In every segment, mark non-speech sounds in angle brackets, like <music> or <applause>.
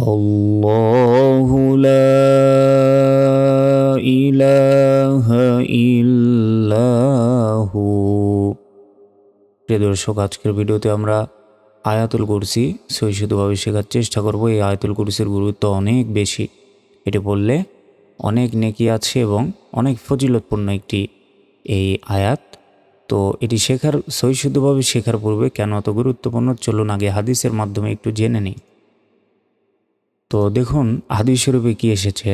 الله لا إله إلا هو প্রিয় দর্শক আজকের ভিডিওতে আমরা আয়াতুল কুরসি সৈশুদ্ধভাবে শেখার চেষ্টা করব এই আয়াতুল কুরসির গুরুত্ব অনেক বেশি এটি বললে অনেক নেকি আছে এবং অনেক ফজিলতপূর্ণ একটি এই আয়াত তো এটি শেখার সৈশুদ্ধভাবে শেখার পূর্বে কেন এত গুরুত্বপূর্ণ চলুন আগে হাদিসের মাধ্যমে একটু জেনে নিই তো দেখুন হাদিস শরীফে কি এসেছে?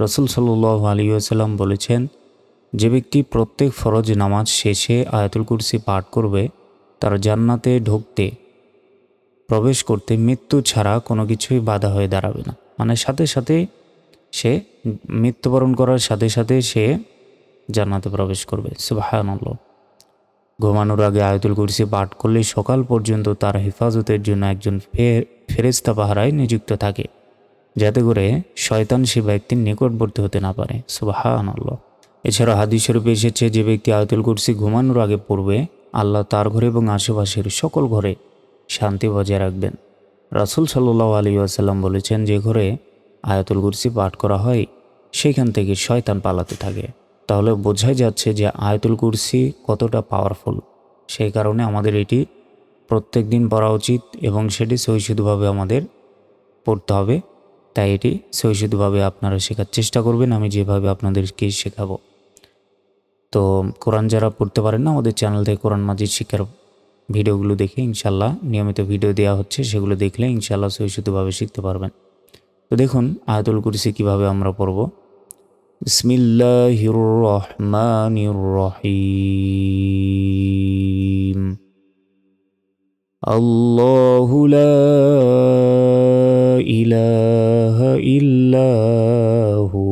রসুল সাল্লাহ আলী আসাল্লাম বলেছেন, যে ব্যক্তি প্রত্যেক ফরজ নামাজ শেষে আয়াতুল কুরসি পাঠ করবে, তার জান্নাতে ঢুকতে, প্রবেশ করতে মৃত্যু ছাড়া কোনো কিছুই বাধা হয়ে দাঁড়াবে না। মানে সাথে সাথে সে মৃত্যুবরণ করার সাথে সাথে সে জান্নাতে প্রবেশ করবে। সুবাহানল্লাহ। ঘুমানোর আগে আয়তুল কুরসি পাঠ করলে সকাল পর্যন্ত তার হেফাজতের জন্য একজন ফেরেস্তা পাহারায় নিযুক্ত থাকে। যাতে করে শয়তান সে ব্যক্তির নিকটবর্তী হতে না পারে। সুবাহান আল্লাহ এছাড়া হাদিস শরীফে এসেছে, যে ব্যক্তি আয়তুল কুরসি ঘুমানোর আগে পড়বে, আল্লাহ তার ঘরে এবং আশেপাশের সকল ঘরে শান্তি বজায় রাখবেন। রাসুল সাল্লাহ আলী আসাল্লাম বলেছেন, যে ঘরে আয়াতুল কুরসি পাঠ করা হয়, সেখান থেকে শয়তান পালাতে থাকে। তাহলে বোঝাই যাচ্ছে যে আয়াতুল কুরসি কতটা পাওয়ারফুল সেই কারণে আমাদের এটি প্রত্যেক দিন পড়া উচিত এবং সেটি সহিষ্ণুভাবে আমাদের পড়তে হবে। তাই এটি সৈশুদভাবে আপনারা শেখার চেষ্টা করবেন, আমি যেভাবে আপনাদেরকে শেখাবো। তো কোরআন যারা পড়তে পারেন না, আমাদের চ্যানেল থেকে কোরআন মাজিদ শিক্ষার ভিডিওগুলো দেখে ইনশাল্লাহ নিয়মিত ভিডিও দেওয়া হচ্ছে, সেগুলো দেখলে ইনশাল্লাহ সৈসুদভাবে শিখতে পারবেন। তো দেখুন, আয়তুল কুরসি কীভাবে আমরা পড়ব। বিসমিল্লাহির রহমানির রহি আল্লাহু লা ইল্লাহু।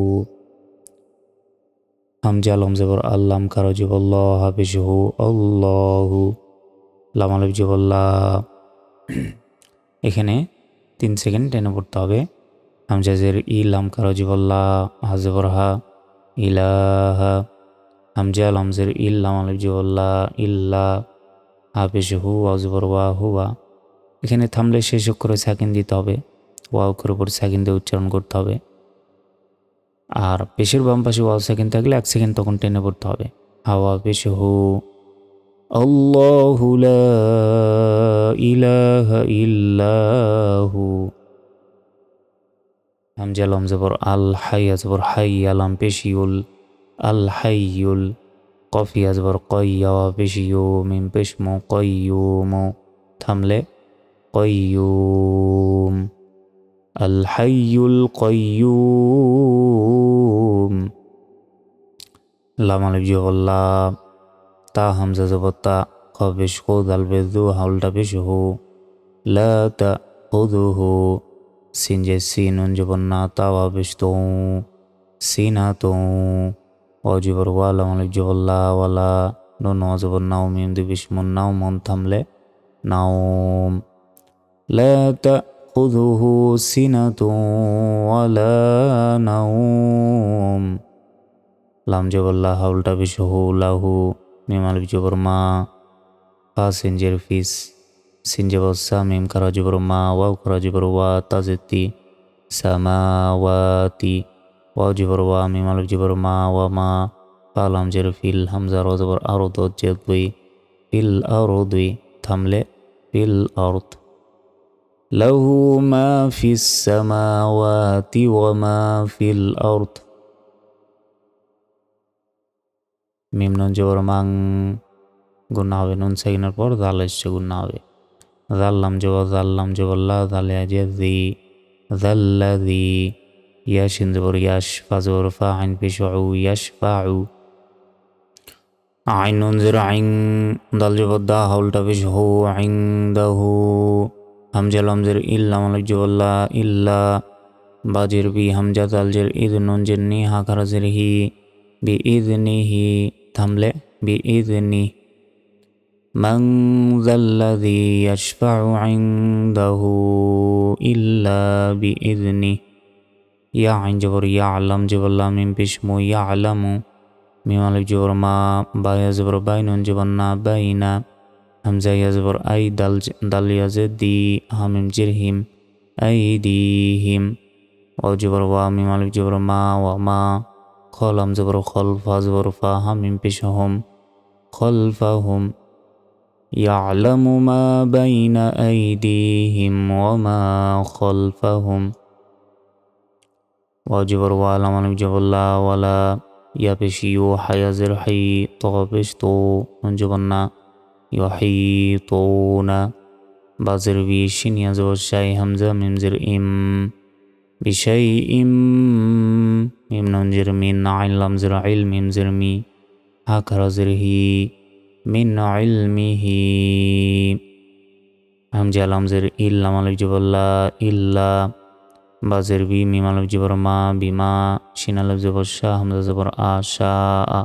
হামজা আলম জবর আল্লাম কারও জবল্লাহ হাফিজ হু আল্লাহু। লাম আলব <clears throat> এখানে তিন সেকেন্ড টেনে পড়তে হবে। হামজাজের ইলাম কারও জবল্লাহ হাজবর হা ইলাহা। হামজা লামজের ইল্লাম আলব জবল্লাহ ইল্লা হাফিজ হু আজবর ওয়া, হুয়া। এখানে থামলে শেষ করে সেকেন্ড দিতে হবে। ওয়া অক্ষর উপর সেকেন্ড উচ্চারণ করতে হবে। আর পেশের বাম পাশে ওয়াও সেকেন্ড থাকলে এক সেকেন্ড তখন টেনে পড়তে হবে। হাওয়া পেশ হু। আল্লাহু লা ইলাহা ইল্লাহু। হামজা লাম জবর, আল হাইয়া জবর হাইয়া লাম পেশিউল, আল হাইয়ুল, কফি আজবর কইয়া পেশিও মিম পেশমো কইয়ুমো থামলে কইয়ুম আল হাইয়ুল কইয়ুম লাম আলিফ জবল্লা, তা হামজা জবত্তা কবেশ খোদ আল বেদু হাউলটা পেশ হো। লা তা খুদু হো সিন যে সিনুন জবন্না তাওয়া বেশ তো সিনা তো অজবর ওয়ালা মালিক জবল্লা, ওয়ালা, নুন অজবর নাও মিম দিবিসমুন নাও মন থামলে নাওম লা তাখুযুহু জবল্লা হাউলটা বিশহু লাহু মিম আলিফ জবর মা, ফা সিনজের ফিস, সিনজবর সা, মিম খারা জবর মা, ওয়াও খারা জবর ওয়া তাজেতি সামাওয়াতি, ওয়াও জবর ওয়া মিম আলিফ জবর মা, ওয়া মা ফাল হামজের ফিল, হামজা র জবর আরও দ দুই, ফিল আরও দুই, থামলে ফিল অর্থ له ما في السماوات وما في الأرض মিম নুন জবর মাং গুণা হবে নুন সেকেন্ডের পর দাল এসছে গুণা হবে জাল্লাম জবর জাল্লাম জবল্লা দালে আজে দি জাল্লা দি ইয়াসিন জবর ইয়াস ফাজবর ফা আইন পেশ ইয়াস ফা আইন নুন জের আইন দাল জবর দা হাউলটা পেশ হো আইন দা হু হামজা লামজের ইল্লা মালিক জবল্লা ইল্লা বাজের বি হামজা তালজের ঈদ নুন জের নি হাকারাজের হি বি ঈদ নি হি থামলে বি ঈদ নি من ذا الذي يشفع عنده إلا بإذنه ইয়া আইন জবর ইয়া আল্লাম জবল্লা মিম পিসমু ইয়া আলামু মিম আলিফ জবর মা বায়া জবর বাইনুন জবর না বাইনা হামজা ইয়া জবর আই দাল দাল ইয়াজে দি হামিম জির হিম أيديهم وجبر وامي مالك جبر ما وما خلم جبر خلف جبر فاهم من بشهم خلفهم يعلم ما بين أيديهم وما خلفهم وجبر وعلى مالك جبر لا ولا يبشيو حيزر حي طغبشتو جبرنا يحيطون বাজের বি শিনিয়া জবর শাই হামজা মিমজের ইম বিশাই ইম মিম নঞ্জের মিন আইন লামজের আইল মিমজের মি হা খারাজের হি মিন ইলমিহি হামজা লামজের ইল লামালিক জবল্লা ইল্লা বাজের বি মিমালিক জবর মা বিমা শিনালক জবর শাহ হামজা জবর আ শা আ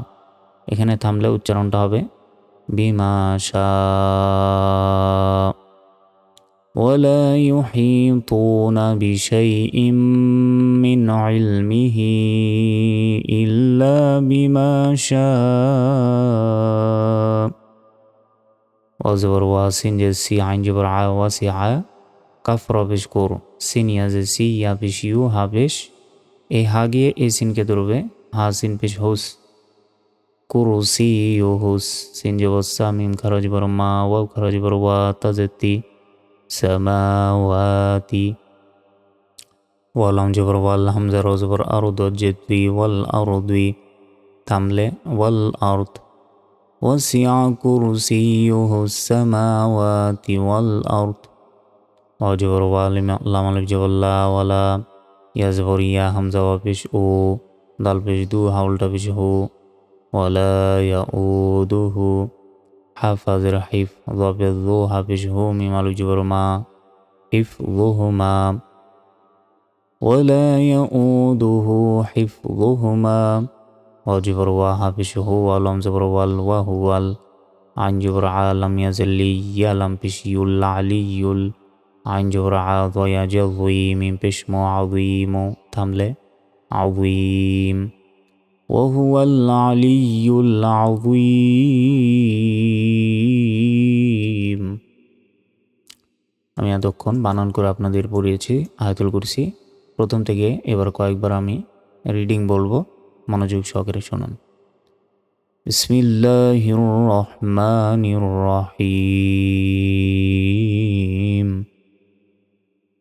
এখানে থামলে উচ্চারণটা হবে بما شاء ولا يحيطون بشيء من علمه إلا بما شاء وزبر واسن جسي عن جبر واسعة كفر بشكور سين يزسي يا بشيو هابش إيه هاجي إيه سين كدربه هاسين بش هوس كرسيهس سين جبر ساميم خرج بر ما واو خرج بر وا تزتي سماواتي واللام جبر والهم زر زبر أرض جدبي والأرض تملي والأرض وسع كرسيه السماوات والأرض وجبر والم لام الف جبر لا ولا يزبر يا همزة وبش أو دال بش دو حول تبش هو ولا يؤوده. حفظ الحفظ بالظوها بجهوم والجبرما حفظهما. ولا يؤوده حفظهما. وجبر واها بشهو ولم وال والوهو عن جبر عالم يزلي يلم بشي العلي. عن جبر عاض يجضي من بشم عظيم. تملي. عظيم. وهو العلي العظيم আমি এতক্ষণ বানান করে আপনাদের পড়িয়েছি আয়তুল কুরসি প্রথম থেকে এবার কয়েকবার আমি রিডিং বলবো মনোযোগ সহকারে শুনুন বিসমিল্লাহির রহমানির রহিম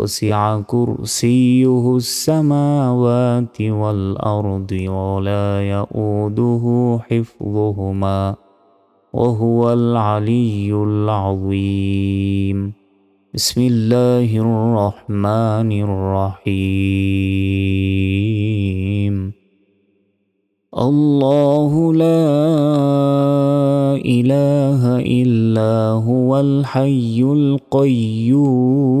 وسع كرسيه السماوات والأرض ولا يؤوده حفظهما وهو العلي العظيم. بسم الله الرحمن الرحيم. الله لا إله إلا هو الحي القيوم.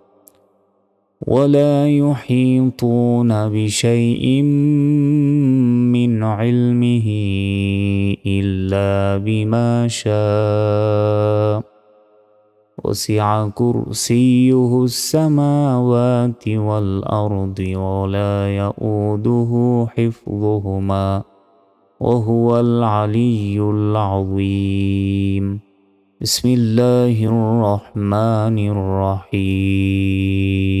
ولا يحيطون بشيء من علمه إلا بما شاء. وسع كرسيه السماوات والأرض ولا يؤوده حفظهما وهو العلي العظيم. بسم الله الرحمن الرحيم.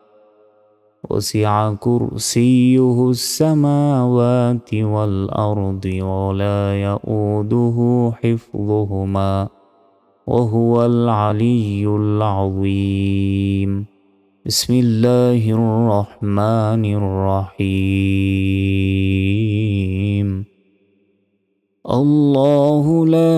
وسع كرسيه السماوات والأرض ولا يؤوده حفظهما وهو العلي العظيم. بسم الله الرحمن الرحيم. الله لا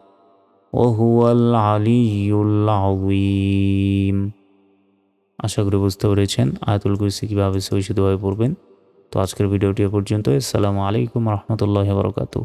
وهو العلي العظيم আশা করি বুঝতে পেরেছেন আয়াতুল কুরসি কীভাবে সহিষ্ণুভাবে পড়বেন তো আজকের ভিডিওটি এ পর্যন্ত আসসালামু আলাইকুম রহমতুল্লাহ বরকাতু